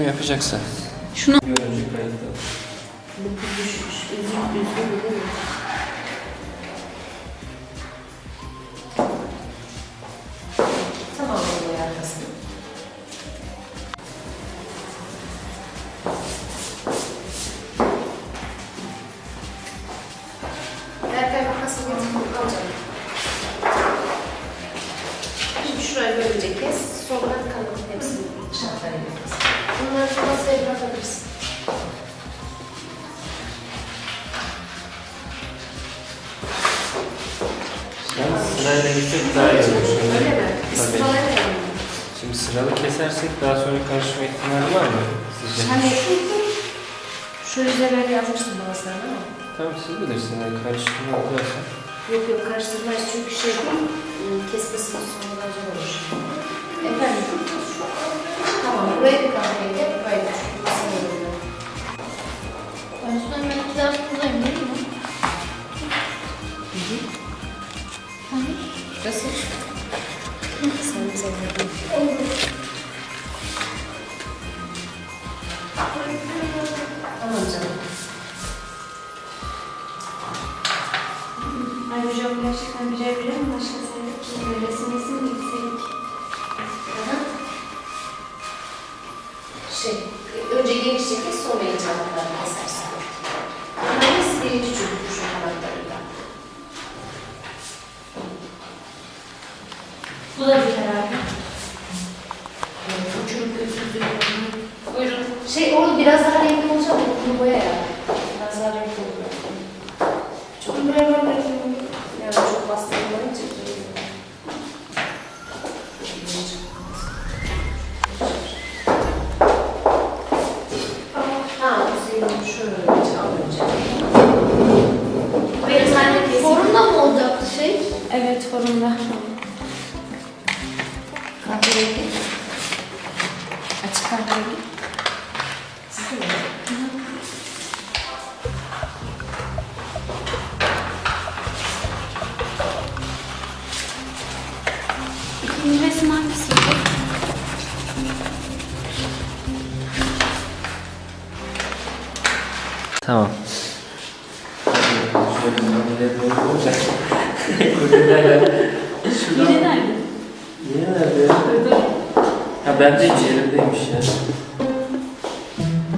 Kim yapacaksa. Şunu. Tamam oluyor arkasını. Şimdi şurayı böylece kes. Sonra kanalın hepsini şartlara yapacağız. Bunları masaya bırakabilirsin. Sırayla gitsek daha iyi olur. Öyle mi? Tabii. Şimdi sıralı kesersek daha sonra karışma ihtimali var mı? Sizce? Hani şu yüzeleri yazmıştım bana sen değil mi? Tamam siz bilirsiniz. Yani karıştırma oluyorsa. Yok yok karıştırmayız çünkü şey ıı, kesmesi sonradan zor olur. Tamam canım. Ay hocam gerçekten bir evre mi başlasaydık ki resim resim gitseydik. Şey, önce geniş çekil sonra ince hatları kesersin. Hangisi birinci çocuk şu kanatlarıyla? Bu da bir herhalde. Uçurup götürdüğüm Buyurun. Şey orada biraz daha renkli olacak mı? Bunu boya ya. Biraz daha renkli olur. Çok yani çok bastırılmayınca Ha, o senin şöyle alınacak. Böyle sen de kesin. Forumda mı olacaktı şey? Evet forumda. Kahverengi. Açık kahverengi. Sizin? İkinci resim hangisiydi? Tamam. Şöyle hamile doğru olacak. Kurdelerle. Şuradan. Yine nerede? Niye nerede ya? Ha bendeymiş, elimdeymiş ya.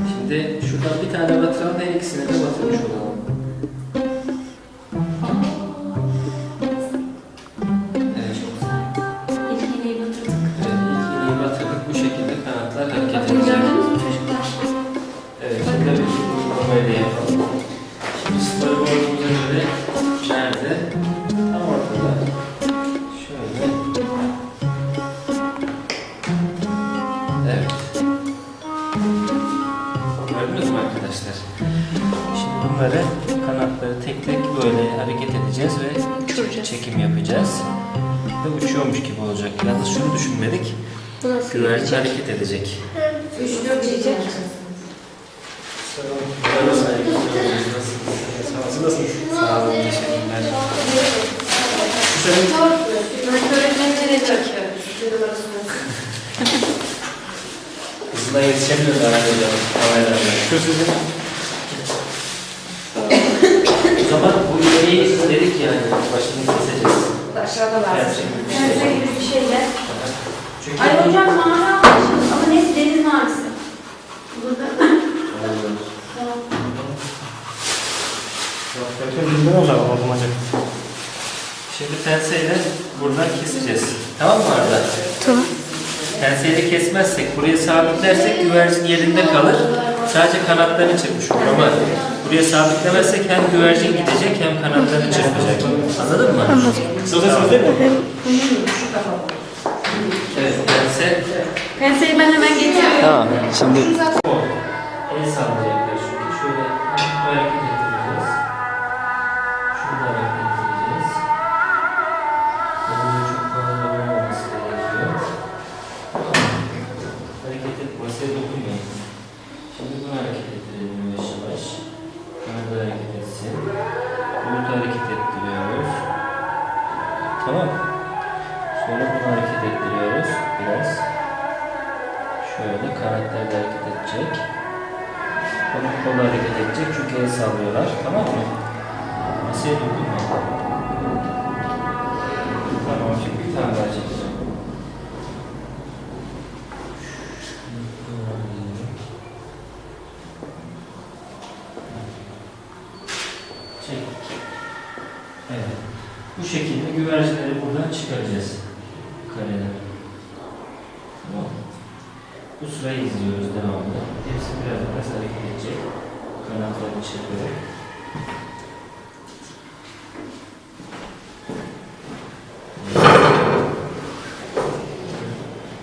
Şimdi şuradan bir tane batıralım, her ikisine de Ve uçuyormuş gibi olacak. Yalnız şunu düşünmedik. Nasıl Güvercin hareket edecek. Üç dört çekecek. Sağ olun, teşekkürler. Ben öğretmenlere arasında. Hızına yetişemiyorlar herhalde hocam. Kameralarla. Şu sizin. o zaman bu ileriyi dedik yani. Başını keseceğiz. Aşağıda var. Gerçekten bir Terse şey. gibi bir şeyler. Çünkü Ay hocam mavi ama neyse deniz mavisi. Burada. Tamam. Şimdi penseyle buradan keseceğiz. Tamam mı Arda? Tamam. Penseyle kesmezsek, buraya sabitlersek güvercin yerinde kalır. Sadece kanatlarını çırpmış olur ama buraya sabitlemezsek hem güvercin gidecek hem kanatlarını çırpacak. Anladın mı? Anladım. Tamam. Evet, pense. Penseyi ben hemen getiriyorum. Tamam. Şimdi el sallayacaklar şimdi. Şöyle hareket ettireceğiz. Edecek. Onun kolu hareket edecek çünkü el sallıyorlar. Tamam mı? Masaya dokunma. Tamam şimdi bir tane daha çekeceğim. Çek. Evet. Bu şekilde güvercinleri buradan çıkaracağız. Kareler. Bu sırayı izliyoruz devamlı. Hepsi biraz biraz hareket edecek. Kanatlarını çırparak.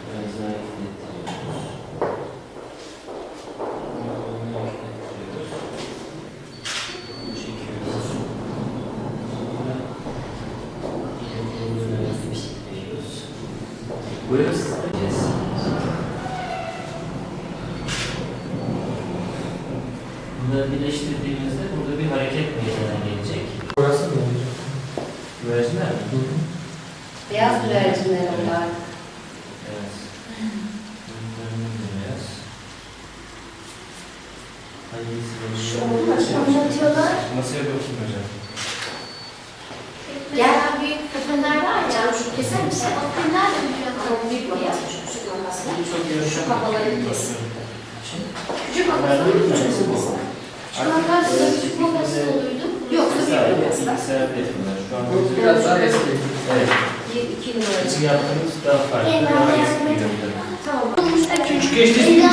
Biraz daha hareket ettiriyoruz. Bunu hareket ettiriyoruz. Bunu çekiyoruz. Sonra ileri doğru istiyoruz. Buyurun siz de. Yes. Bunları birleştirdiğimizde burada bir hareket meydana gelecek. Burası mı? Güvercinler mi? Beyaz güvercinler onlar. Evet. Bunların da beyaz. Hangisi Şu onlar. Anlatıyorlar. Masaya bakayım hocam. Mesela büyük kafeler var ya. Canım şu keser misin? O kafeler de büyük. Çok büyük beyaz. Şu küçük olmasın. Çok iyi. Şu kafaları kes. Şimdi Küçük Bunlardan kafaları bir Yok, biraz daha. bilgisayar yapıyorlar. Şu an Bu biraz daha eski. Evet. Bir, iki numara Bizim yaptığımız daha farklı, daha eski bir yöntem. Tamam. Küçük geçti.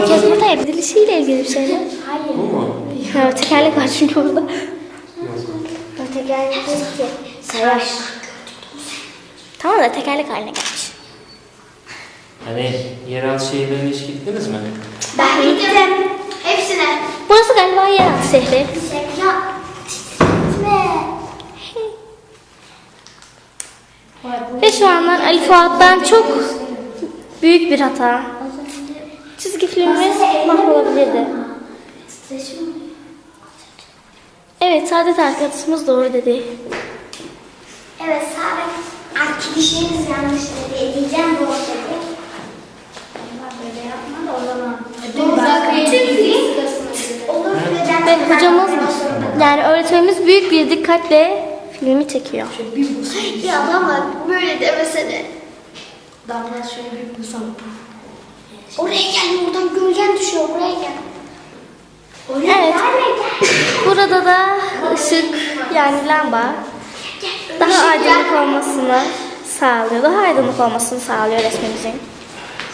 Herkes burada ya. Dizilişiyle ilgili bir şeyler. Bu mu? Ya, tekerlek var çünkü burada. O tekerlek değil ki. Sayar. Tamam da tekerlek haline gelmiş. Hani yeraltı şehirlerine hiç gittiniz mi? Ben gittim. Hepsine. Burası galiba yeraltı şehri. Ya. Ne? Ve şu andan Ali Fuat'tan çok büyük bir hata. Çizgi filmimiz mahvolabilirdi. Evet, Saadet arkadaşımız doğru dedi. Evet, Saadet arkadaşınız yanlış dedi. Diyeceğim doğru dedi. Böyle yapma da o zaman. Olur neden? Ve hocamız, yani öğretmenimiz büyük bir dikkatle filmi çekiyor. Ya ama böyle demesene. Damla şöyle bir bulsam. Oraya gel, oradan gölgen düşüyor. Oraya gel. Oraya Evet. gelme gel. Burada da ışık yani lamba daha aydınlık olmasını sağlıyor. Daha aydınlık olmasını sağlıyor resmimizin.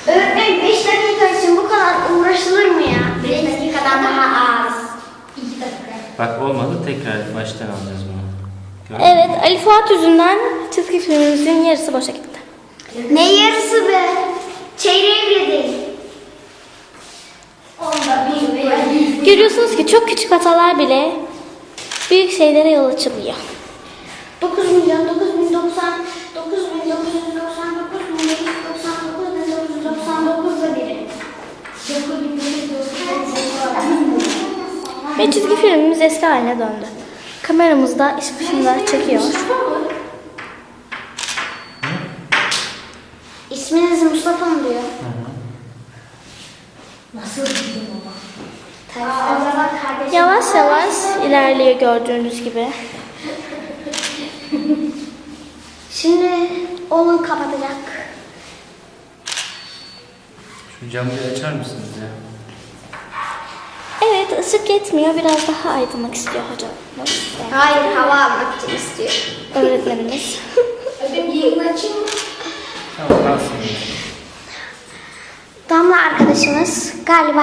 Öğretmen 5 dakika için bu kadar uğraşılır mı ya? 5 dakikadan daha az. 2 dakika. Bak olmadı tekrar baştan alacağız bunu. Gördün mü? Evet Ali Fuat yüzünden çizgi filmimizin yarısı boşa gitti. Ne yarısı be? Çeyreği bile değil. Onda bir. Görüyorsunuz ki çok küçük hatalar bile büyük şeylere yol açabiliyor. 9 milyon 9 bin 90 9 bin 999 Ve çizgi filmimiz eski haline döndü. Kameramız da iş başında çekiyor. İsminiz Mustafa mı diyor? Nasıl bildim ama? Yavaş yavaş ilerliyor gördüğünüz gibi. Şimdi oğlum kapatacak. Şu camı açar mısınız ya? Evet ışık yetmiyor. Biraz daha aydınlık istiyor hocamız. Yani Hayır hava almak için istiyor. öğretmenimiz. Ödüm yayın açayım mı? Tamam kalsın. Damla arkadaşımız galiba